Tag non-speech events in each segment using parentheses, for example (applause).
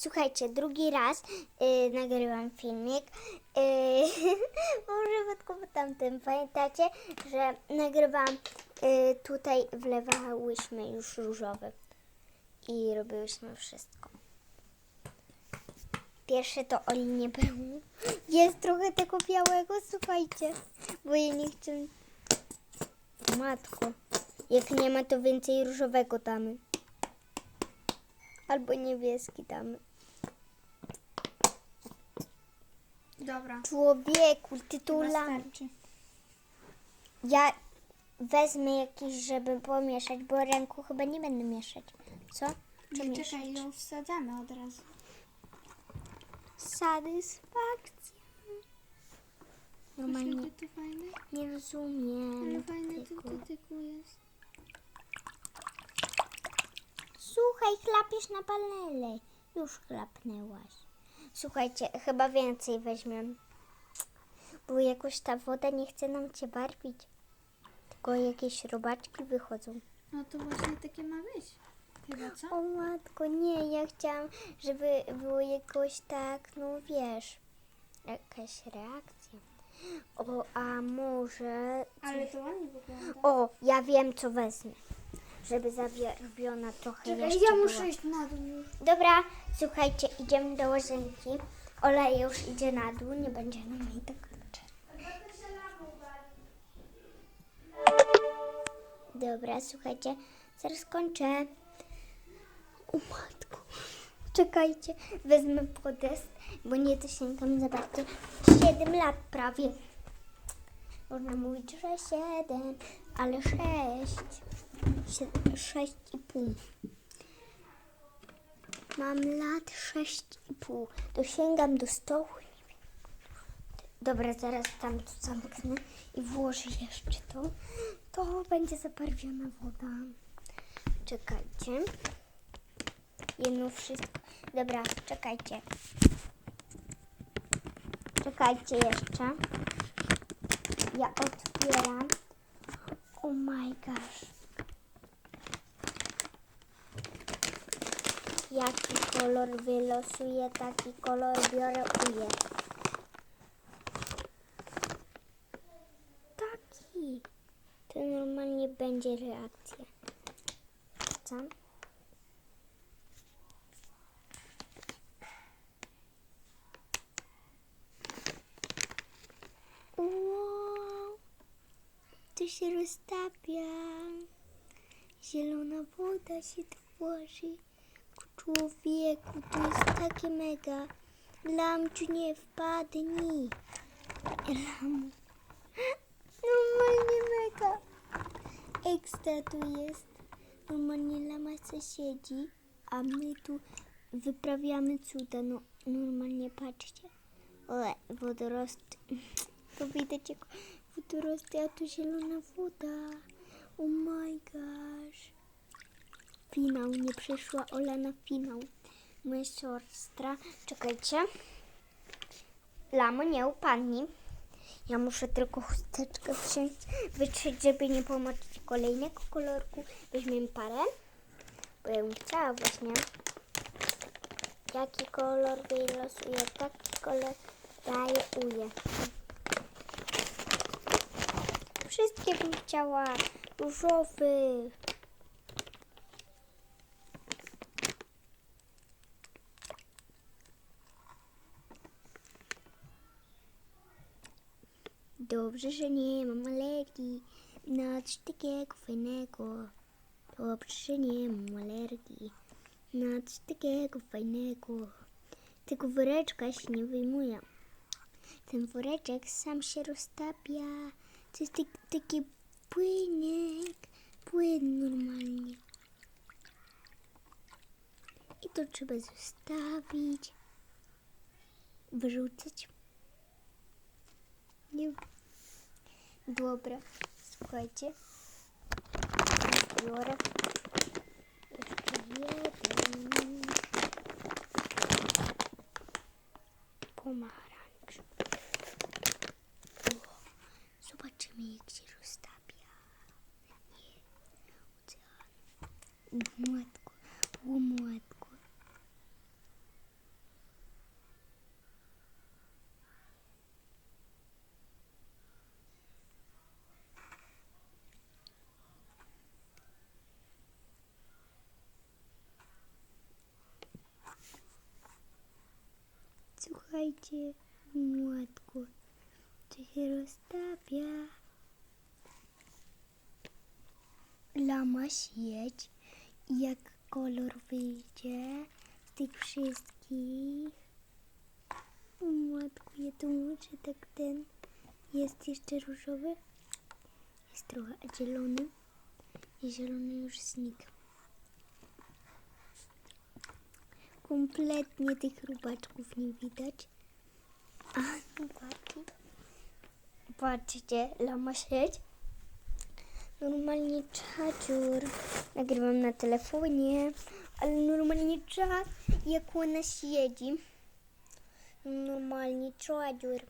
Słuchajcie, drugi raz y, nagrywam filmik. Y, (laughs) może przypadku po tamtym. Pamiętacie, że nagrywam y, tutaj wlewałyśmy już różowy i robiłyśmy wszystko. Pierwsze to Oli nie było. Jest trochę tego białego, słuchajcie, bo ja nie chcę. Matko, jak nie ma, to więcej różowego damy. Albo niebieski damy. Dobra. Człowieku, ty tu Chyba lam. starczy. Ja wezmę jakiś, żeby pomieszać, bo ręku chyba nie będę mieszać. Co? Czy Nie, mieszać? czekaj, ją wsadzamy od razu. Satysfakcja. Normalnie to fajne? nie rozumiem. Ale fajne to tego. dotyku jest. Słuchaj, chlapiesz na panele. Już chlapnęłaś. Słuchajcie, chyba więcej weźmiemy. Bo jakoś ta woda nie chce nam cię barwić. Tylko jakieś robaczki wychodzą. No to właśnie takie ma być. Chyba co? O matko, nie, ja chciałam, żeby było jakoś tak, no wiesz, jakaś reakcja. O, a może... Ale to ładnie wygląda. O, ja wiem, co wezmę. Żeby zarobiona trochę Czekaj, jeszcze ja była. muszę iść na dół. Dobra, słuchajcie, idziemy do łazienki. Ola już idzie na dół, nie będzie na mnie tak czekać. Dobra, słuchajcie, zaraz kończę. O matko, czekajcie, wezmę podest, bo nie dosięgam za bardzo. 7 lat prawie. Można mówić, że 7, ale 6. 6,5. Mam lat 6,5. Dosięgam do stołu. Dobra, zaraz tam to zamknę i włożę jeszcze to. To będzie zabarwiona woda. Czekajcie. Jedno wszystko. Dobra, czekajcie. Czekajcie jeszcze. Ja otwieram. Oh my gosh. Jaki kolor wylosuję, taki kolor biorę, uję. Taki. To normalnie będzie reakcja. Co? Wow. To się roztapia. Zielona woda się tworzy. Człowieku, to jest takie mega. Lamciu, nie wpadnij. Lam. Normalnie mega. Ekstra tu jest. Normalnie lama se siedzi, a my tu wyprawiamy cuda. No, normalnie patrzcie. O, wodorosty. (laughs) To widać jak wodorosty, a tu zielona woda. Oh my gosh finał, nie przyszła Ola na finał. Moja siostra, czekajcie. Lamo, nie upadnij. Ja muszę tylko chusteczkę wziąć, wytrzeć, żeby nie pomoczyć kolejnego kolorku. Weźmiemy parę, bo ja bym chciała właśnie. Jaki kolor wylosuję, taki kolor daję. Wszystkie bym chciała. Różowy. Dobrze, że nie mam alergii na coś takiego fajnego. Dobrze, że nie mam alergii na coś takiego fajnego. Tego woreczka się nie wyjmuje. Ten woreczek sam się roztapia. To jest taki, taki płynek. Płyn normalnie. I to trzeba zostawić. Wyrzucać. Nie. Dobra, słuchajcie. Biorę. Jeszcze jeden. Pomarańcz. O, zobaczymy jak się roztapia. Nie. Ocean. O, matko. O, matko. Słuchajcie, młotku, to się roztapia. Lama sieć i jak kolor wyjdzie z tych wszystkich. Matku, ja tu muszę tak ten. Jest jeszcze różowy. Jest trochę zielony. I zielony już znikł. Kompletnie tych rubaczków nie widać. A, zobaczcie. Patrzcie, lama sieć. Normalnie czaciur. Nagrywam na telefonie, ale normalnie czat, jak ona siedzi. Normalnie czaciur.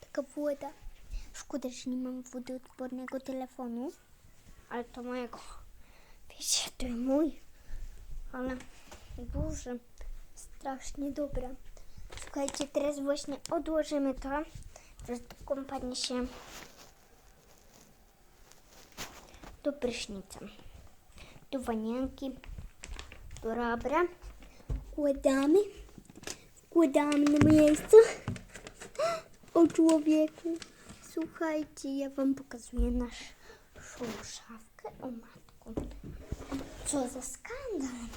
Taka woda. Szkoda, że nie mam wodoodpornego telefonu. Ale to mojego. Wiecie, to mój. Ale duży. Strasznie dobra. Słuchajcie, teraz właśnie odłożymy to. Teraz do kąpania się do prysznica. Do wanienki. Dobra. Wkładamy. Wkładamy na miejsce. O człowieku. Słuchajcie, ja wam pokazuję naszą szafkę. O matku. Co za skandal.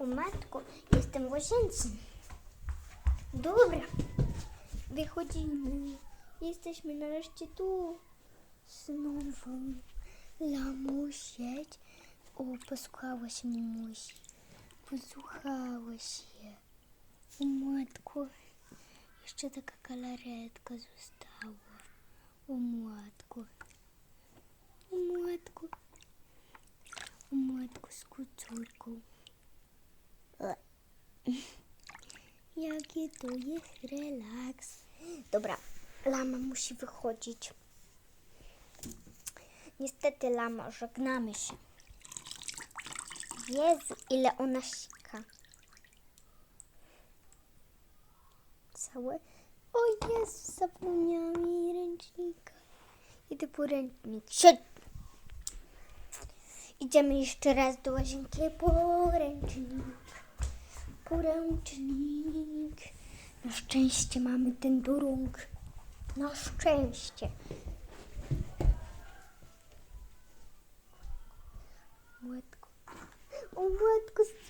O matku, jestem w łazience. Dobra. Wychodzimy. Jesteśmy nareszcie tu. Znowu lamu sieć. O, posłuchała się mamusi. Posłuchała się. O matku. Jeszcze taka galaretka została. O matku. O matku. O matku z kucurką. Jaki to jest relaks. Dobra, lama musi wychodzić. Niestety, lama, żegnamy się. Jezu, ile ona sika. Całe. O Jezu, zapomniałam jej ręcznika. Idę po ręcznik. Idziemy jeszcze raz do łazienki po ręcznik. Poręcznik. Na szczęście mamy ten durung. Na szczęście. Młotku. O, młotku z.